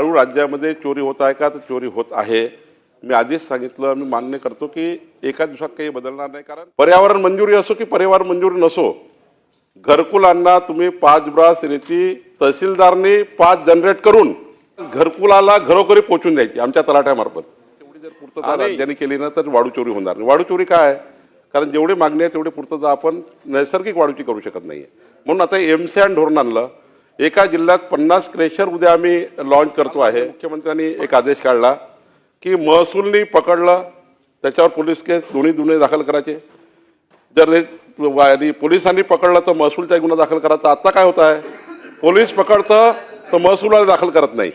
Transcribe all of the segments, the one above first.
वाळू राज्यामध्ये चोरी होत आहे का? तर चोरी होत आहे. मी आधीच सांगितलं मी मान्य करतो की एका दिवसात काही बदलणार नाही. कारण पर्यावरण मंजुरी असो की पर्यावरण मंजुरी नसो घरकुलांना तुम्ही पाच ब्रास रेती तहसीलदारनी पाच जनरेट करून घरकुलाला घरोघरी पोहोचून द्यायची आमच्या तलाट्यामार्फत तेवढी जर पूर्तता राज्याने केली ना तर वाढू चोरी होणार नाही. वाढू चोरी काय? आहे कारण जेवढी मागणी आहे तेवढी पूर्तता आपण नैसर्गिक वाढूची करू शकत नाही म्हणून आता एम सॅन धोरण आणलं. एका जिल्ह्यात पन्नास क्रेशर उद्या आम्ही लॉन्च करतो आहे. मुख्यमंत्र्यांनी एक आदेश काढला की महसूलनी पकडलं त्याच्यावर पोलीस केस दोन्ही गुन्हे दाखल करायचे. जर पोलिसांनी पकडलं तर महसूलचा गुन्हा दाखल करायचा. आता काय होत आहे पोलीस पकडतं तर महसूलाला दाखल करत नाही.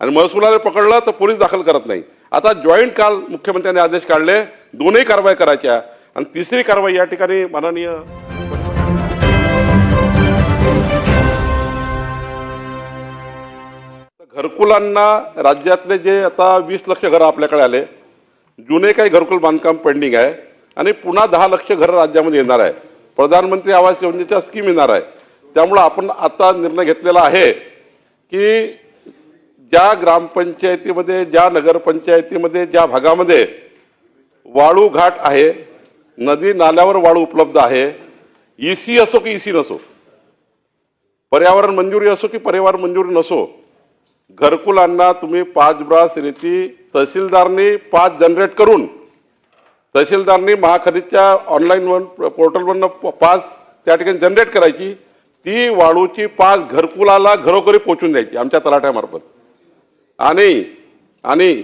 आणि महसूलाला पकडलं तर पोलीस दाखल करत नाही. आता जॉईंट काल मुख्यमंत्र्यांनी आदेश काढले दोन्ही कारवाई करायच्या. आणि तिसरी कारवाई या ठिकाणी माननीय घरकुलांना राज्यातले जे आता वीस लक्ष घरं आपल्याकडे आले जुने काही घरकुल बांधकाम पेंडिंग आहे आणि पुन्हा दहा लक्ष घरं राज्यामध्ये येणार आहे. प्रधानमंत्री आवास योजनेच्या स्कीम येणार आहे. त्यामुळं आपण आता निर्णय घेतलेला आहे की ज्या ग्रामपंचायतीमध्ये ज्या नगरपंचायतीमध्ये ज्या भागामध्ये वाळू घाट आहे नदी नाल्यावर वाळू उपलब्ध आहे ईसी असो की ईसी नसो पर्यावरण मंजुरी असो की पर्यावरण मंजुरी नसो घरकुलांना तुम्ही पाच ब्रास रेती तहसीलदारनी पाच जनरेट करून तहसीलदारनी महाखरीदच्या ऑनलाईन पोर्टलवरनं पाच त्या ठिकाणी जनरेट करायची ती वाळूची पाच घरकुलाला घरोघरी पोचून द्यायची आमच्या तलाठ्यामार्फत. आणि आणि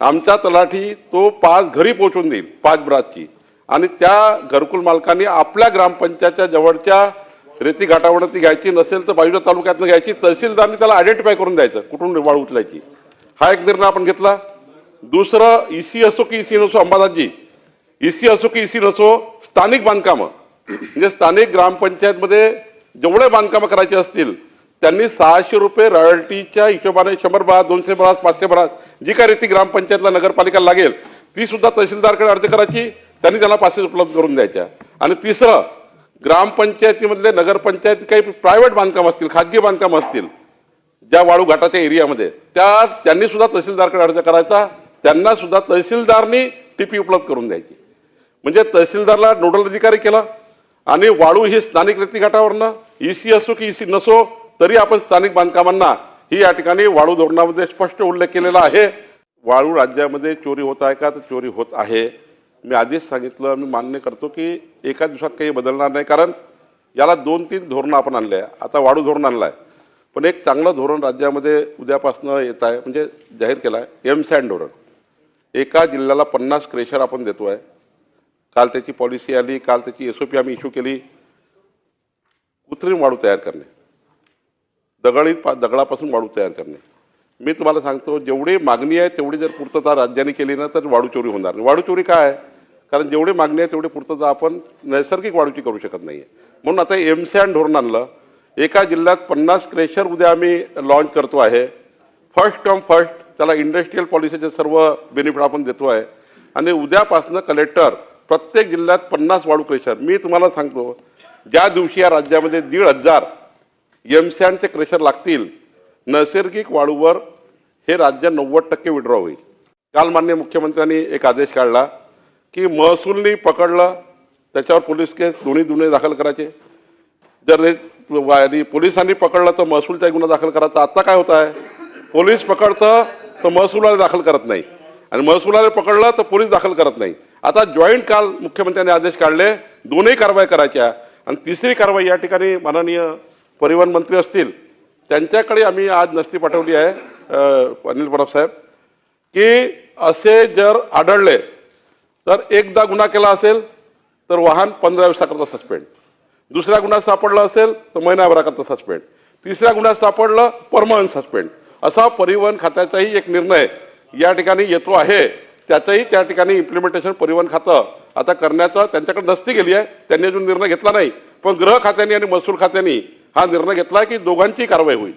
आमच्या तलाठी तो पाच घरी पोचून देईल पाच ब्रासची. आणि त्या घरकुल मालकांनी आपल्या ग्रामपंचायतच्या जवळच्या रेती घाटावर ती घ्यायची नसेल तर बाजूच्या तालुक्यातनं घ्यायची. तहसीलदारनी त्याला आयडेंटिफाय करून द्यायचं कुठून वाळ उचलायची. हा एक निर्णय आपण घेतला. दुसरं इसी असो की इसी नसो अंबादासजी इसी असो की इसी नसो स्थानिक बांधकामं. म्हणजे स्थानिक ग्रामपंचायतमध्ये जेवढे बांधकामं करायचे असतील त्यांनी सहाशे रुपये रॉयल्टीच्या हिशोबाने शंभर ब्रास दोनशे ब्रास पाचशे ब्रास जी काय रेती ग्रामपंचायतला नगरपालिका लागेल ती सुद्धा तहसीलदारकडे अर्ज करायची त्यांनी त्यांना पाचशे उपलब्ध करून द्यायच्या. आणि तिसरं ग्रामपंचायतीमधले नगरपंचायत काही प्रायव्हेट बांधकाम असतील खाजगी बांधकाम असतील ज्या वाळू घाटाच्या एरियामध्ये त्या त्यांनी सुद्धा तहसीलदारकडे अर्ज करायचा त्यांना सुद्धा तहसीलदारनी टीपी उपलब्ध करून द्यायची. म्हणजे तहसीलदारला नोडल अधिकारी केला आणि वाळू ही स्थानिक रेतीघाटावरनं ईसी असो की ईसी नसो तरी आपण स्थानिक बांधकामांना ही या ठिकाणी वाळू धोरणामध्ये स्पष्ट उल्लेख केलेला आहे. वाळू राज्यामध्ये चोरी होत आहे का? तर चोरी होत आहे. मी आधीच सांगितलं मी मान्य करतो की एका दिवसात काही बदलणार नाही. कारण याला दोन तीन धोरणं आपण आणले आहे. आता वाळू धोरण आणलं आहे पण एक चांगलं धोरण राज्यामध्ये उद्यापासनं येत आहे म्हणजे जाहीर केलं आहे एम सॅन धोरण एका जिल्ह्याला पन्नास क्रेशर आपण देतो आहे काल त्याची पॉलिसी आली काल त्याची एस ओ पी आम्ही इश्यू केली. कृत्रिम वाळू तयार करणे. दगडी पा दगडापासून वाळू तयार करणे. मी तुम्हाला सांगतो जेवढी मागणी आहे तेवढी जर पूर्तता राज्याने केली ना तर वाळू चोरी होणार नाही. वाळू चोरी काय आहे? कारण जेवढी मागणी आहे तेवढी पूर्तता आपण नैसर्गिक वाळूची करू शकत नाही आहे म्हणून आता एम सॅन धोरण आणलं. एका जिल्ह्यात पन्नास क्रेशर उद्या आम्ही लॉन्च करतो आहे. फर्स्ट कम फर्स्ट त्याला इंडस्ट्रीयल पॉलिसीचे सर्व बेनिफिट आपण देतो आहे. आणि उद्यापासनं कलेक्टर प्रत्येक जिल्ह्यात पन्नास वाळू क्रेशर मी तुम्हाला सांगतो ज्या दिवशी या राज्यामध्ये दीड हजार एमसॅनचे क्रेशर लागतील नैसर्गिक वाळूवर हे राज्य नव्वद टक्के विड्रॉ होईल. काल मान्य मुख्यमंत्र्यांनी एक आदेश काढला. की महसूलनी पकडलं त्याच्यावर पोलीस केस दोन्ही गुन्हे दाखल करायचे. जर पोलिसांनी पकडलं तर महसूलचा गुन्हा दाखल करायचा. आता काय होत आहे? पोलीस पकडतं तर महसूलाला दाखल करत नाही. आणि महसूलाला पकडलं तर पोलीस दाखल करत नाही. आता जॉईंट काल मुख्यमंत्र्यांनी आदेश काढले दोन्ही कारवाई करायच्या. आणि तिसरी कारवाई या ठिकाणी माननीय परिवहन मंत्री असतील त्यांच्याकडे आम्ही आज नस्ती पाठवली आहे अनिल परब साहेब की असे जर आढळले तर एकदा गुन्हा केला असेल तर वाहन पंधरा दिवसाकरता सस्पेंड दुसऱ्या गुन्ह्यात सापडलं असेल तर महिनाभराकरता सस्पेंड तिसऱ्या गुन्ह्यात सापडलं परमनंट सस्पेंड असा परिवहन खात्याचाही एक निर्णय या ठिकाणी येतो आहे. त्याचंही त्या ठिकाणी इम्प्लिमेंटेशन परिवहन खातं आता करण्याचं त्यांच्याकडे नसती गेली आहे. त्यांनी अजून निर्णय घेतला नाही. पण गृह खात्याने आणि महसूल खात्याने हा निर्णय घेतला की दोघांची कारवाई होईल.